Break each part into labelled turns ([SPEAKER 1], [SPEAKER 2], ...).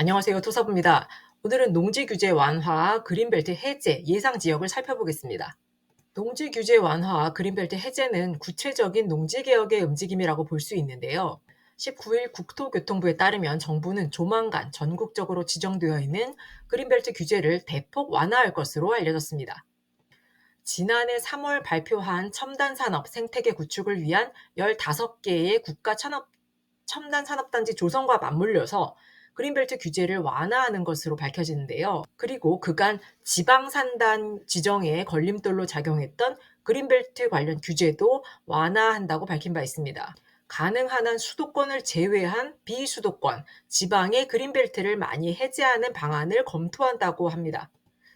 [SPEAKER 1] 안녕하세요. 토사부입니다. 오늘은 농지 규제 완화와 그린벨트 해제 예상 지역을 살펴보겠습니다. 농지 규제 완화와 그린벨트 해제는 구체적인 농지 개혁의 움직임이라고 볼 수 있는데요. 19일 국토교통부에 따르면 정부는 조만간 전국적으로 지정되어 있는 그린벨트 규제를 대폭 완화할 것으로 알려졌습니다. 지난해 3월 발표한 첨단 산업 생태계 구축을 위한 15개의 국가 산업, 첨단 산업단지 조성과 맞물려서 그린벨트 규제를 완화하는 것으로 밝혀지는데요. 그리고 그간 지방산단 지정에 걸림돌로 작용했던 그린벨트 관련 규제도 완화한다고 밝힌 바 있습니다. 가능한 한 수도권을 제외한 비수도권, 지방의 그린벨트를 많이 해제하는 방안을 검토한다고 합니다.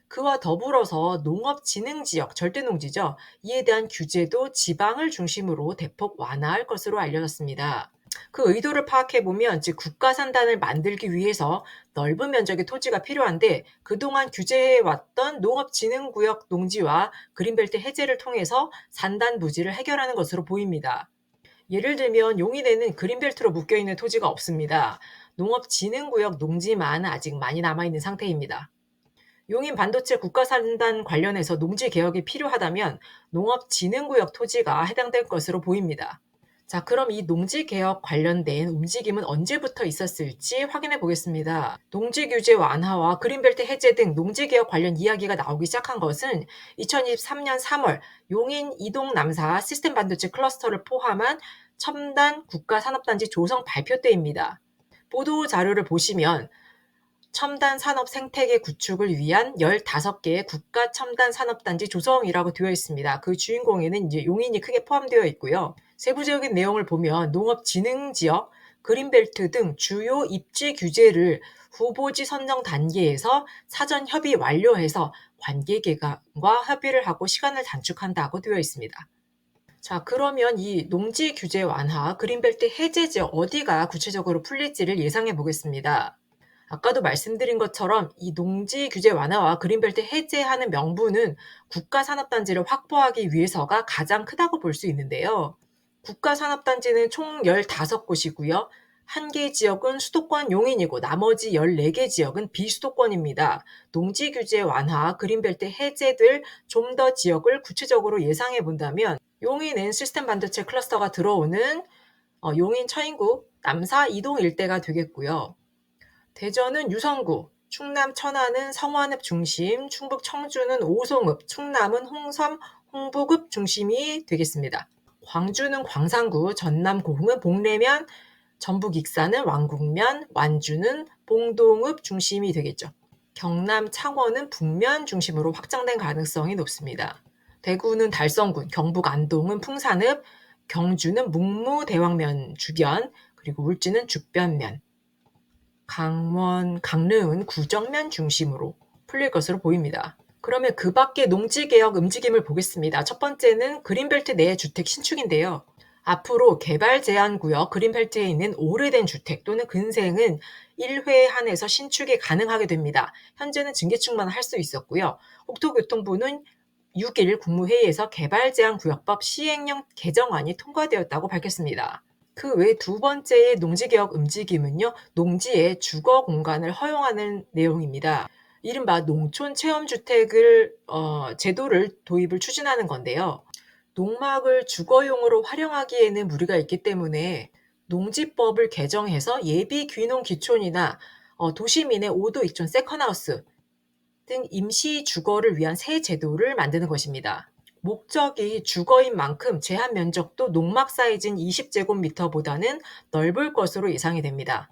[SPEAKER 1] 그와 더불어서 농업진흥지역, 절대농지죠. 이에 대한 규제도 지방을 중심으로 대폭 완화할 것으로 알려졌습니다. 그 의도를 파악해 보면 즉 국가 산단을 만들기 위해서 넓은 면적의 토지가 필요한데 그동안 규제해 왔던 농업진흥구역 농지와 그린벨트 해제를 통해서 산단 부지를 해결하는 것으로 보입니다. 예를 들면 용인에는 그린벨트로 묶여 있는 토지가 없습니다. 농업진흥구역 농지만 아직 많이 남아 있는 상태입니다. 용인 반도체 국가산단 관련해서 농지 개혁이 필요하다면 농업진흥구역 토지가 해당될 것으로 보입니다. 자, 그럼 이 농지 개혁 관련된 움직임은 언제부터 있었을지 확인해 보겠습니다. 농지 규제 완화와 그린벨트 해제 등 농지 개혁 관련 이야기가 나오기 시작한 것은 2023년 3월 용인 이동 남사 시스템 반도체 클러스터를 포함한 첨단 국가 산업단지 조성 발표 때입니다. 보도 자료를 보시면 첨단 산업 생태계 구축을 위한 15개의 국가 첨단 산업단지 조성이라고 되어 있습니다. 그 주인공에는 이제 용인이 크게 포함되어 있고요. 세부적인 내용을 보면 농업진흥지역, 그린벨트 등 주요 입지 규제를 후보지 선정 단계에서 사전 협의 완료해서 관계 기관과 협의를 하고 시간을 단축한다고 되어 있습니다. 자, 그러면 이 농지 규제 완화, 그린벨트 해제 지역 어디가 구체적으로 풀릴지를 예상해 보겠습니다. 아까도 말씀드린 것처럼 이 농지 규제 완화와 그린벨트 해제하는 명분은 국가 산업단지를 확보하기 위해서가 가장 크다고 볼 수 있는데요. 국가산업단지는 총 15곳이고요. 한 개 지역은 수도권 용인이고 나머지 14개 지역은 비수도권입니다. 농지 규제 완화, 그린벨트 해제 들 좀 더 지역을 구체적으로 예상해 본다면 용인은 시스템 반도체 클러스터가 들어오는 어, 용인 처인구 남사 이동 일대가 되겠고요. 대전은 유성구, 충남 천안은 성완읍 중심, 충북 청주는 오송읍, 충남은 홍섬, 홍북읍 중심이 되겠습니다. 광주는 광산구, 전남 고흥은 복례면, 전북 익산은 왕국면, 완주는 봉동읍 중심이 되겠죠. 경남 창원은 북면 중심으로 확장된 가능성이 높습니다. 대구는 달성군, 경북 안동은 풍산읍, 경주는 묵무 대왕면 주변, 그리고 울진은 죽변면, 강원, 강릉은 구정면 중심으로 풀릴 것으로 보입니다. 그러면 그 밖에 농지 개혁 움직임을 보겠습니다. 첫 번째는 그린벨트 내 주택 신축인데요. 앞으로 개발 제한 구역 그린벨트에 있는 오래된 주택 또는 근생은 1회에 한해서 신축이 가능하게 됩니다. 현재는 증개축만 할 수 있었고요. 국토교통부는 6일 국무회의에서 개발 제한 구역법 시행령 개정안이 통과되었다고 밝혔습니다. 그 외 두 번째의 농지개혁 움직임은요, 농지의 주거 공간을 허용하는 내용입니다. 이른바 농촌 체험주택을 어, 제도를 도입을 추진하는 건데요. 농막을 주거용으로 활용하기에는 무리가 있기 때문에 농지법을 개정해서 예비 귀농 기촌이나 어, 도시민의 오도 이촌 세컨하우스 등 임시 주거를 위한 새 제도를 만드는 것입니다. 목적이 주거인 만큼 제한 면적도 농막 사이즈인 20제곱미터보다는 넓을 것으로 예상이 됩니다.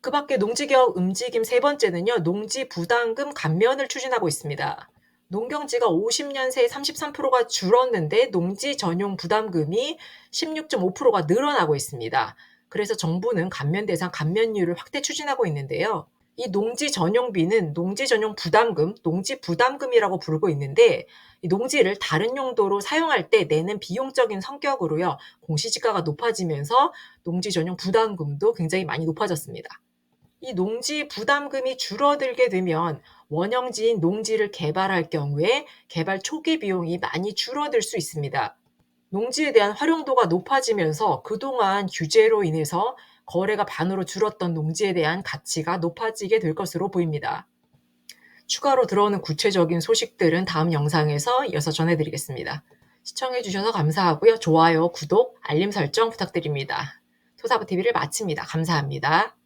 [SPEAKER 1] 그 밖에 농지개혁 움직임 세 번째는요, 농지 부담금 감면을 추진하고 있습니다. 농경지가 50년 새 33%가 줄었는데 농지 전용 부담금이 16.5%가 늘어나고 있습니다. 그래서 정부는 감면 대상 감면율을 확대 추진하고 있는데요. 이 농지 전용비는 농지 전용 부담금, 농지 부담금이라고 부르고 있는데 이 농지를 다른 용도로 사용할 때 내는 비용적인 성격으로요. 공시지가가 높아지면서 농지 전용 부담금도 굉장히 많이 높아졌습니다. 이 농지 부담금이 줄어들게 되면 원형지인 농지를 개발할 경우에 개발 초기 비용이 많이 줄어들 수 있습니다. 농지에 대한 활용도가 높아지면서 그동안 규제로 인해서 거래가 반으로 줄었던 농지에 대한 가치가 높아지게 될 것으로 보입니다. 추가로 들어오는 구체적인 소식들은 다음 영상에서 이어서 전해드리겠습니다. 시청해주셔서 감사하고요. 좋아요, 구독, 알림 설정 부탁드립니다. 토사부TV를 마칩니다. 감사합니다.